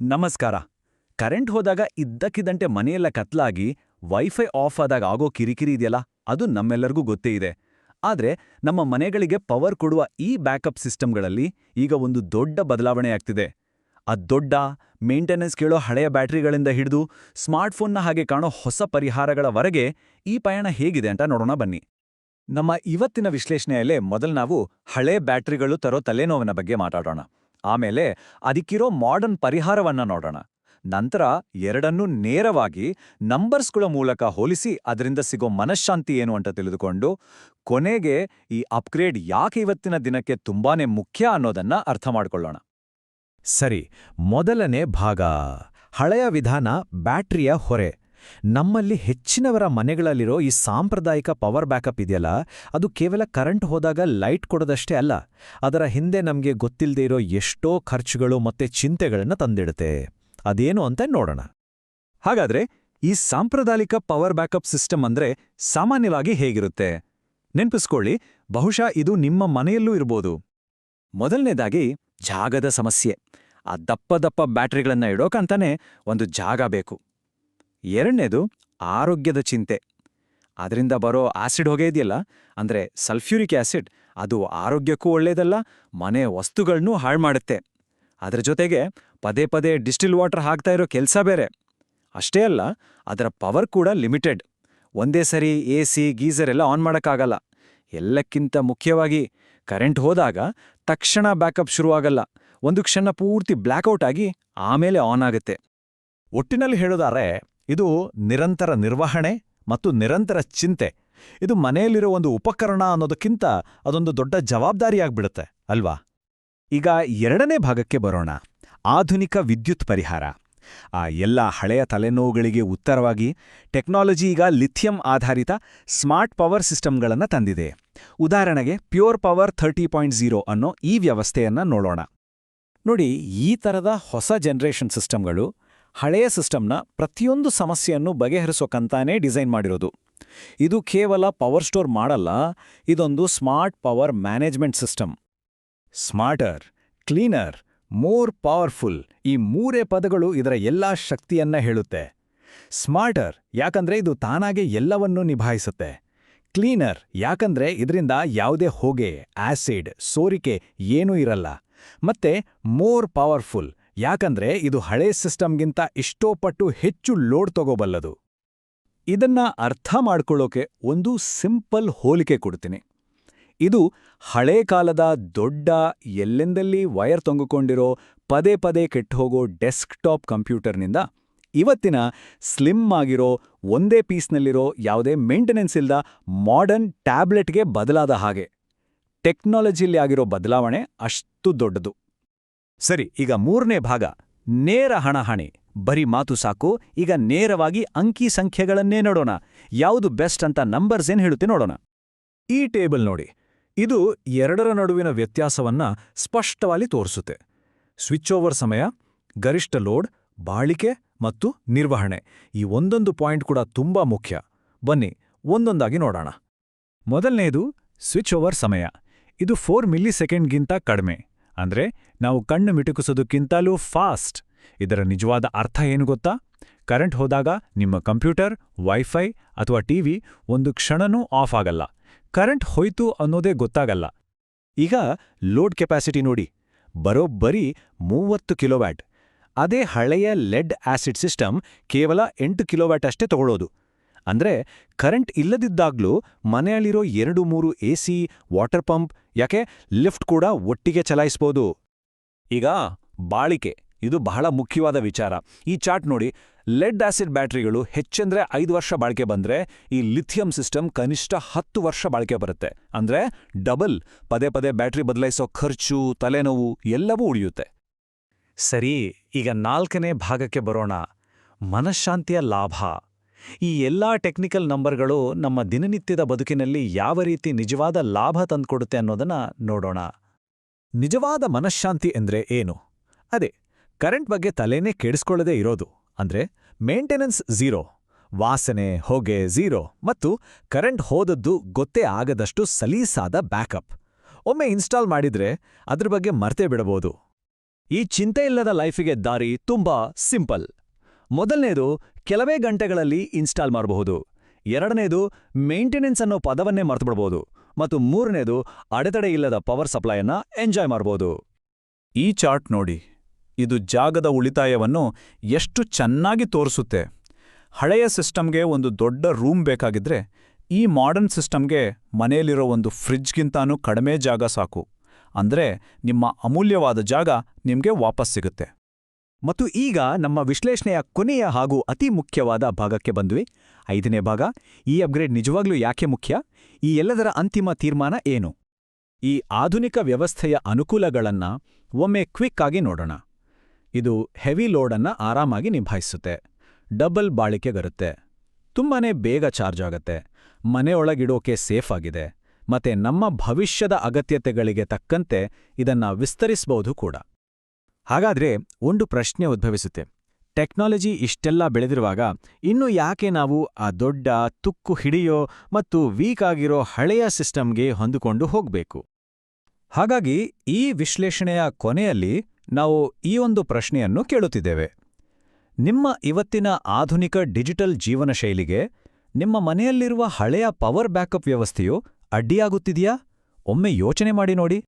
ನಮಸ್ಕಾರ. ಕರೆಂಟ್ ಹೋದಾಗ ಇದ್ದಕ್ಕಿದ್ದಂತೆ ಮನೆಯೆಲ್ಲ ಕತ್ಲಾಗಿ, ವೈಫೈ ಆಫ್ ಆದಾಗ ಆಗೋ ಕಿರಿಕಿರಿ ಇದೆಯಲ್ಲ, ಅದು ನಮ್ಮೆಲ್ಲರಿಗೂ ಗೊತ್ತೇ ಇದೆ. ಆದರೆ ನಮ್ಮ ಮನೆಗಳಿಗೆ ಪವರ್ ಕೊಡುವ ಈ ಬ್ಯಾಕಪ್ ಸಿಸ್ಟಮ್ಗಳಲ್ಲಿ ಈಗ ಒಂದು ದೊಡ್ಡ ಬದಲಾವಣೆ ಆಗ್ತಿದೆ. ಆ ದೊಡ್ಡ, ಮೇಂಟೆನೆನ್ಸ್ ಕೇಳೋ ಹಳೆಯ ಬ್ಯಾಟರಿಗಳಿಂದ ಹಿಡಿದು, ಸ್ಮಾರ್ಟ್ಫೋನ್ನ ಹಾಗೆ ಕಾಣೋ ಹೊಸ ಪರಿಹಾರಗಳವರೆಗೆ ಈ ಪಯಣ ಹೇಗಿದೆ ಅಂತ ನೋಡೋಣ ಬನ್ನಿ. ನಮ್ಮ ಇವತ್ತಿನ ವಿಶ್ಲೇಷಣೆಯಲ್ಲೇ ಮೊದಲು ನಾವು ಹಳೆ ಬ್ಯಾಟರಿಗಳು ತರೋ ತಲೆನೋವಿನ ಬಗ್ಗೆ ಮಾತಾಡೋಣ. ಆಮೇಲೆ ಅದಕ್ಕಿರೋ ಮಾಡರ್ನ್ ಪರಿಹಾರವನ್ನ ನೋಡೋಣ. ನಂತರ ಎರಡನ್ನೂ ನೇರವಾಗಿ ನಂಬರ್ಸ್ಗಳ ಮೂಲಕ ಹೋಲಿಸಿ ಅದರಿಂದ ಸಿಗೋ ಮನಃಶಾಂತಿ ಏನು ಅಂತ ತಿಳಿದುಕೊಂಡು ಕೊನೆಗೆ ಈ ಅಪ್ಗ್ರೇಡ್ ಯಾಕೆ ಇವತ್ತಿನ ದಿನಕ್ಕೆ ತುಂಬಾನೇ ಮುಖ್ಯ ಅನ್ನೋದನ್ನ ಅರ್ಥ ಮಾಡಿಕೊಳ್ಳೋಣ. ಸರಿ, ಮೊದಲನೇ ಭಾಗ. ಹಳೆಯ ವಿಧಾನ ಬ್ಯಾಟ್ರಿಯ ಹೊರೆ. ನಮ್ಮಲ್ಲಿ ಹೆಚ್ಚಿನವರ ಮನೆಗಳಲ್ಲಿರೋ ಈ ಸಾಂಪ್ರದಾಯಿಕ ಪವರ್ ಬ್ಯಾಕಪ್ ಇದೆಯಲ್ಲ, ಅದು ಕೇವಲ ಕರೆಂಟ್ ಹೋದಾಗ ಲೈಟ್ ಕೊಡೋದಷ್ಟೇ ಅಲ್ಲ, ಅದರ ಹಿಂದೆ ನಮಗೆ ಗೊತ್ತಿಲ್ಲದೆ ಇರೋ ಎಷ್ಟೋ ಖರ್ಚುಗಳು ಮತ್ತೆ ಚಿಂತೆಗಳನ್ನು ತಂದಿಡುತ್ತೆ. ಅದೇನು ಅಂತ ನೋಡೋಣ. ಹಾಗಾದ್ರೆ ಈ ಸಾಂಪ್ರದಾಯಿಕ ಪವರ್ ಬ್ಯಾಕಪ್ ಸಿಸ್ಟಮ್ ಅಂದ್ರೆ ಸಾಮಾನ್ಯವಾಗಿ ಹೇಗಿರುತ್ತೆ? ನೆನಪಿಸ್ಕೊಳ್ಳಿ, ಬಹುಶಃ ಇದು ನಿಮ್ಮ ಮನೆಯಲ್ಲೂ ಇರ್ಬೋದು. ಮೊದಲನೇದಾಗಿ ಜಾಗದ ಸಮಸ್ಯೆ. ಆ ದಪ್ಪ ದಪ್ಪ ಬ್ಯಾಟ್ರಿಗಳನ್ನು ಇಡೋಕಂತಾನೆ ಒಂದು ಜಾಗ ಬೇಕು. ಎರಡನೇದು ಆರೋಗ್ಯದ ಚಿಂತೆ. ಅದರಿಂದ ಬರೋ ಆಸಿಡ್ ಹೊಗೆ ಇದೆಯಲ್ಲ, ಅಂದ್ರೆ ಸಲ್ಫ್ಯೂರಿಕ್ ಆಸಿಡ್, ಅದು ಆರೋಗ್ಯಕ್ಕೂ ಒಳ್ಳೇದಲ್ಲ, ಮನೆ ವಸ್ತುಗಳನ್ನೂ ಹಾಳು ಮಾಡುತ್ತೆ. ಅದರ ಜೊತೆಗೆ ಪದೇ ಪದೇ ಡಿಸ್ಟಿಲ್ ವಾಟರ್ ಹಾಕ್ತಾ ಇರೋ ಕೆಲಸ ಬೇರೆ. ಅಷ್ಟೇ ಅಲ್ಲ, ಅದರ ಪವರ್ ಕೂಡ ಲಿಮಿಟೆಡ್. ಒಂದೇ ಸರಿ ಎ ಸಿ ಗೀಸರ್ ಎಲ್ಲ ಆನ್ ಮಾಡೋಕ್ಕಾಗಲ್ಲ. ಎಲ್ಲಕ್ಕಿಂತ ಮುಖ್ಯವಾಗಿ ಕರೆಂಟ್ ಹೋದಾಗ ತಕ್ಷಣ ಬ್ಯಾಕಪ್ ಶುರುವಾಗಲ್ಲ. ಒಂದು ಕ್ಷಣ ಪೂರ್ತಿ ಬ್ಲ್ಯಾಕ್ಔಟ್ ಆಗಿ ಆಮೇಲೆ ಆನ್ ಆಗುತ್ತೆ. ಒಟ್ಟಿನಲ್ಲಿ ಹೇಳೋದಾರೆ ಇದು ನಿರಂತರ ನಿರ್ವಹಣೆ ಮತ್ತು ನಿರಂತರ ಚಿಂತೆ. ಇದು ಮನೆಯಲ್ಲಿರೋ ಒಂದು ಉಪಕರಣ ಅನ್ನೋದಕ್ಕಿಂತ ಅದೊಂದು ದೊಡ್ಡ ಜವಾಬ್ದಾರಿಯಾಗ್ಬಿಡುತ್ತೆ, ಅಲ್ವಾ? ಈಗ ಎರಡನೇ ಭಾಗಕ್ಕೆ ಬರೋಣ. ಆಧುನಿಕ ವಿದ್ಯುತ್ ಪರಿಹಾರ. ಆ ಎಲ್ಲ ಹಳೆಯ ತಲೆನೋವುಗಳಿಗೆ ಉತ್ತರವಾಗಿ, ಟೆಕ್ನಾಲಜಿ ಈಗ ಲಿಥಿಯಂ ಆಧಾರಿತ ಸ್ಮಾರ್ಟ್ ಪವರ್ ಸಿಸ್ಟಮ್ಗಳನ್ನು ತಂದಿದೆ. ಉದಾಹರಣೆಗೆ, pure power thirty point zero ಅನ್ನೋ ಈ ವ್ಯವಸ್ಥೆಯನ್ನು ನೋಡೋಣ. ನೋಡಿ, ಈ ಥರದ ಹೊಸ ಜನರೇಷನ್ ಸಿಸ್ಟಮ್ಗಳು ಹಳೆಯ ಸಿಸ್ಟಮ್ನ ಪ್ರತಿಯೊಂದು ಸಮಸ್ಯೆಯನ್ನು ಬಗೆಹರಿಸೋಕಂತಾನೇ ಡಿಸೈನ್ ಮಾಡಿರೋದು. ಇದು ಕೇವಲ ಪವರ್ ಸ್ಟೋರ್ ಮಾಡಲ್ಲ, ಇದೊಂದು smart power management system. Smarter, cleaner, more powerful ಈ ಮೂರೇ ಪದಗಳು ಇದರ ಎಲ್ಲಾ ಶಕ್ತಿಯನ್ನ ಹೇಳುತ್ತೆ. ಸ್ಮಾರ್ಟರ್ ಯಾಕಂದ್ರೆ ಇದು ತಾನಾಗೆ ಎಲ್ಲವನ್ನೂ ನಿಭಾಯಿಸುತ್ತೆ. ಕ್ಲೀನರ್ ಯಾಕಂದ್ರೆ ಇದರಿಂದ ಯಾವುದೇ ಹೊಗೆ, ಆಸಿಡ್, ಸೋರಿಕೆ ಏನೂ ಇರಲ್ಲ. ಮತ್ತೆ ಮೋರ್ ಪವರ್ಫುಲ್ ಯಾಕಂದ್ರೆ ಇದು ಹಳೆ ಸಿಸ್ಟಮ್ಗಿಂತ ಇಷ್ಟೋ ಪಟ್ಟು ಹೆಚ್ಚು ಲೋಡ್ ತಗೋಬಲ್ಲದು. ಇದನ್ನ ಅರ್ಥ ಮಾಡ್ಕೊಳ್ಳೋಕೆ ಒಂದು ಸಿಂಪಲ್ ಹೋಲಿಕೆ ಕೊಡ್ತೀನಿ. ಇದು ಹಳೇ ಕಾಲದ ದೊಡ್ಡ, ಎಲ್ಲೆಂದಲ್ಲಿ ವೈರ್ ತೊಂಗುಕೊಂಡಿರೋ, ಪದೇ ಪದೇ ಕೆಟ್ಟುಹೋಗೋ ಡೆಸ್ಕ್ಟಾಪ್ ಕಂಪ್ಯೂಟರ್ನಿಂದ ಇವತ್ತಿನ ಸ್ಲಿಮ್ ಆಗಿರೋ, ಒಂದೇ ಪೀಸ್ನಲ್ಲಿರೋ ಯಾವುದೇ ಮೇಂಟೆನೆನ್ಸ್ ಇಲ್ಲದ ಮಾಡರ್ನ್ ಟ್ಯಾಬ್ಲೆಟ್ಗೆ ಬದಲಾದ ಹಾಗೆ. ಟೆಕ್ನಾಲಜಿಲಿ ಆಗಿರೋ ಬದಲಾವಣೆ ಅಷ್ಟು ದೊಡ್ಡದು. ಸರಿ, ಈಗ ಮೂರನೇ ಭಾಗ. ನೇರ ಹಣಹಣೆ. ಬರೀ ಮಾತು ಸಾಕು. ಈಗ ನೇರವಾಗಿ ಅಂಕಿ ಸಂಖ್ಯೆಗಳನ್ನೇ ನೋಡೋಣ. ಯಾವುದು ಬೆಸ್ಟ್ ಅಂತ ನಂಬರ್ಸ್ ಏನು ಹೇಳುತ್ತೆ ನೋಡೋಣ. ಈ ಟೇಬಲ್ ನೋಡಿ. ಇದು ಎರಡರ ನಡುವಿನ ವ್ಯತ್ಯಾಸವನ್ನ ಸ್ಪಷ್ಟವಾಗಿ ತೋರಿಸುತ್ತೆ. ಸ್ವಿಚ್ ಓವರ್ ಸಮಯ, ಗರಿಷ್ಠ ಲೋಡ್, ಬಾಳಿಕೆ ಮತ್ತು ನಿರ್ವಹಣೆ. ಈ ಒಂದೊಂದು ಪಾಯಿಂಟ್ ಕೂಡ ತುಂಬಾ ಮುಖ್ಯ. ಬನ್ನಿ, ಒಂದೊಂದಾಗಿ ನೋಡೋಣ. ಮೊದಲನೆಯದು ಸ್ವಿಚ್ ಓವರ್ ಸಮಯ. ಇದು ಫೋರ್ ಮಿಲಿ ಸೆಕೆಂಡ್ಗಿಂತ ಕಡಿಮೆ. ಅಂದ್ರೆ ನಾವು ಕಣ್ಣು ಮಿಟುಕಿಸೋದಕ್ಕಿಂತಲೂ ಫಾಸ್ಟ್. ಇದರ ನಿಜವಾದ ಅರ್ಥ ಏನು ಗೊತ್ತಾ? ಕರೆಂಟ್ ಹೋದಾಗ ನಿಮ್ಮ ಕಂಪ್ಯೂಟರ್, ವೈಫೈ ಅಥವಾ ಟಿವಿ ಒಂದು ಕ್ಷಣನೂ ಆಫ್ ಆಗಲ್ಲ. ಕರೆಂಟ್ ಹೋಯ್ತು ಅನ್ನೋದೇ ಗೊತ್ತಾಗಲ್ಲ. ಈಗ ಲೋಡ್ ಕೆಪಾಸಿಟಿ ನೋಡಿ. ಬರೋಬ್ಬರಿ ಮೂವತ್ತು ಕಿಲೋವ್ಯಾಟ್. ಅದೇ ಹಳೆಯ ಲೆಡ್ ಆಸಿಡ್ ಸಿಸ್ಟಮ್ ಕೇವಲ ಎಂಟು ಕಿಲೋವ್ಯಾಟ್ ಅಷ್ಟೇ ತಗೊಳ್ಳೋದು. ಅಂದ್ರೆ ಕರೆಂಟ್ ಇಲ್ಲದಿದ್ದಾಗ್ಲೂ ಮನೆಯಲ್ಲಿರೋ ಎರಡು ಮೂರು ಎಸಿ ವಾಟರ್ ಪಂಪ್ ಯಾಕೆ? ಲಿಫ್ಟ್ ಕೂಡ ಒಟ್ಟಿಗೆ ಚಲಾಯಿಸ್ಬೋದು. ಈಗ ಬಾಳಿಕೆ, ಇದು ಬಹಳ ಮುಖ್ಯವಾದ ವಿಚಾರ. ಈ ಚಾರ್ಟ್ ನೋಡಿ, ಲೆಡ್ ಆಸಿಡ್ ಬ್ಯಾಟರಿಗಳು ಹೆಚ್ಚೆಂದ್ರೆ ಐದು ವರ್ಷ ಬಾಳಿಕೆ ಬಂದ್ರೆ ಈ ಲಿಥಿಯಂ ಸಿಸ್ಟಮ್ ಕನಿಷ್ಠ ಹತ್ತು ವರ್ಷ ಬಾಳಿಕೆ ಬರುತ್ತೆ. ಅಂದ್ರೆ ಡಬಲ್ ಪದೇ ಪದೇ ಬ್ಯಾಟರಿ ಬದಲಾಯಿಸೋ ಖರ್ಚು, ತಲೆನೋವು ಎಲ್ಲವೂ ಉಳಿಯುತ್ತೆ. ಸರಿ, ಈಗ ನಾಲ್ಕನೇ ಭಾಗಕ್ಕೆ ಬರೋಣ. ಮನಃಶಾಂತಿಯ ಲಾಭ. ಈ ಎಲ್ಲಾ ಟೆಕ್ನಿಕಲ್ ನಂಬರ್ಗಳು ನಮ್ಮ ದಿನನಿತ್ಯದ ಬದುಕಿನಲ್ಲಿ ಯಾವ ರೀತಿ ನಿಜವಾದ ಲಾಭ ತಂದುಕೊಡುತ್ತೆ ಅನ್ನೋದನ್ನ ನೋಡೋಣ. ನಿಜವಾದ ಮನಃಶಾಂತಿ ಎಂದ್ರೆ ಏನು? ಅದೇ ಕರೆಂಟ್ ಬಗ್ಗೆ ತಲೆನೇ ಕೆಡಿಸ್ಕೊಳ್ಳದೇ ಇರೋದು ಅಂದ್ರೆ ಮೇಂಟೆನೆನ್ಸ್ ಝೀರೋ ವಾಸನೆ ಹೊಗೆ ಝೀರೋ ಮತ್ತು ಕರೆಂಟ್ ಹೋದದ್ದು ಗೊತ್ತೇ ಆಗದಷ್ಟು ಸಲೀಸಾದ ಬ್ಯಾಕಪ್ ಒಮ್ಮೆ ಇನ್ಸ್ಟಾಲ್ ಮಾಡಿದ್ರೆ ಅದ್ರ ಬಗ್ಗೆ ಮರ್ತೇ ಬಿಡಬಹುದು ಈ ಚಿಂತೆ ಇಲ್ಲದ ಲೈಫಿಗೆ ದಾರಿ ತುಂಬಾ ಸಿಂಪಲ್ ಮೊದಲನೇದು ಕೆಲವೇ ಗಂಟೆಗಳಲ್ಲಿ ಇನ್ಸ್ಟಾಲ್ ಮಾಡಬಹುದು. ಎರಡನೆಯದು ಮೇಂಟೆನೆನ್ಸ್ ಅನ್ನೋ ಪದವನ್ನೇ ಮರೆತುಬಿಡಬಹುದು ಮತ್ತು ಮೂರನೆಯದು ಅಡೆತಡೆ ಇಲ್ಲದ ಪವರ್ ಸಪ್ಲೈಯನ್ನ ಎಂಜಾಯ್ ಮಾಡಬಹುದು ಈ ಚಾರ್ಟ್ ನೋಡಿ. ಇದು ಜಾಗದ ಉಳಿತಾಯವನ್ನು ಎಷ್ಟು ಚೆನ್ನಾಗಿ ತೋರಿಸುತ್ತೆ. ಹಳೆಯ ಸಿಸ್ಟಮ್ಗೆ ಒಂದು ದೊಡ್ಡ ರೂಮ್ ಬೇಕಾಗಿದ್ರೆ ಈ ಮಾಡರ್ನ್ ಸಿಸ್ಟಮ್ಗೆ ಮನೆಯಲ್ಲಿರೋ ಒಂದು ಫ್ರಿಜ್ಗಿಂತಾನೂ ಕಡಿಮೆ ಜಾಗ ಸಾಕು. ಅಂದ್ರೆ ನಿಮ್ಮ ಅಮೂಲ್ಯವಾದ ಜಾಗ ನಿಮಗೆ ವಾಪಸ್ ಸಿಗುತ್ತೆ. ಮತ್ತು ಈಗ ನಮ್ಮ ವಿಶ್ಲೇಷಣೆಯ ಕೊನೆಯ ಹಾಗೂ ಅತಿ ಮುಖ್ಯವಾದ ಭಾಗಕ್ಕೆ ಬಂದ್ವಿ. ಐದನೇ ಭಾಗ, ಈ ಅಪ್ಗ್ರೇಡ್ ನಿಜವಾಗ್ಲೂ ಯಾಕೆ ಮುಖ್ಯ? ಈ ಎಲ್ಲದರ ಅಂತಿಮ ತೀರ್ಮಾನ ಏನು? ಈ ಆಧುನಿಕ ವ್ಯವಸ್ಥೆಯ ಅನುಕೂಲಗಳನ್ನ ಒಮ್ಮೆ ಕ್ವಿಕ್ ಆಗಿ ನೋಡೋಣ. ಇದು ಹೆವಿ ಲೋಡನ್ನ ಆರಾಮಾಗಿ ನಿಭಾಯಿಸುತ್ತೆ. ಡಬಲ್ ಬಾಳಿಕೆ ಬರುತ್ತೆ ತುಂಬಾನೇ ಬೇಗ ಚಾರ್ಜ್ ಆಗತ್ತೆ. ಮನೆಯೊಳಗಿಡೋಕೆ ಸೇಫ್ ಆಗಿದೆ. ಮತ್ತೆ ನಮ್ಮ ಭವಿಷ್ಯದ ಅಗತ್ಯತೆಗಳಿಗೆ ತಕ್ಕಂತೆ ಇದನ್ನ ವಿಸ್ತರಿಸಬಹುದು ಕೂಡ. ಹಾಗಾದ್ರೆ ಒಂದು ಪ್ರಶ್ನೆ ಉದ್ಭವಿಸುತ್ತೆ. ಟೆಕ್ನಾಲಜಿ ಇಷ್ಟೆಲ್ಲ ಬೆಳೆದಿರುವಾಗ ಇನ್ನು ಯಾಕೆ ನಾವು ಆ ದೊಡ್ಡ ತುಕ್ಕು ಹಿಡಿಯೋ ಮತ್ತು ವೀಕ್ ಆಗಿರೋ ಹಳೆಯ ಸಿಸ್ಟಮ್ಗೆ ಹೊಂದಿಕೊಂಡು ಹೋಗ್ಬೇಕು? ಹಾಗಾಗಿ ಈ ವಿಶ್ಲೇಷಣೆಯ ಕೊನೆಯಲ್ಲಿ ನಾವು ಈ ಒಂದು ಪ್ರಶ್ನೆಯನ್ನು ಕೇಳುತ್ತಿದ್ದೇವೆ. ನಿಮ್ಮ ಇವತ್ತಿನ ಆಧುನಿಕ ಡಿಜಿಟಲ್ ಜೀವನ ಶೈಲಿಗೆ ನಿಮ್ಮ ಮನೆಯಲ್ಲಿರುವ ಹಳೆಯ ಪವರ್ ಬ್ಯಾಕಪ್ ವ್ಯವಸ್ಥೆಯು ಅಡ್ಡಿಯಾಗುತ್ತಿದೆಯಾ? ಒಮ್ಮೆ ಯೋಚನೆ ಮಾಡಿ ನೋಡಿ.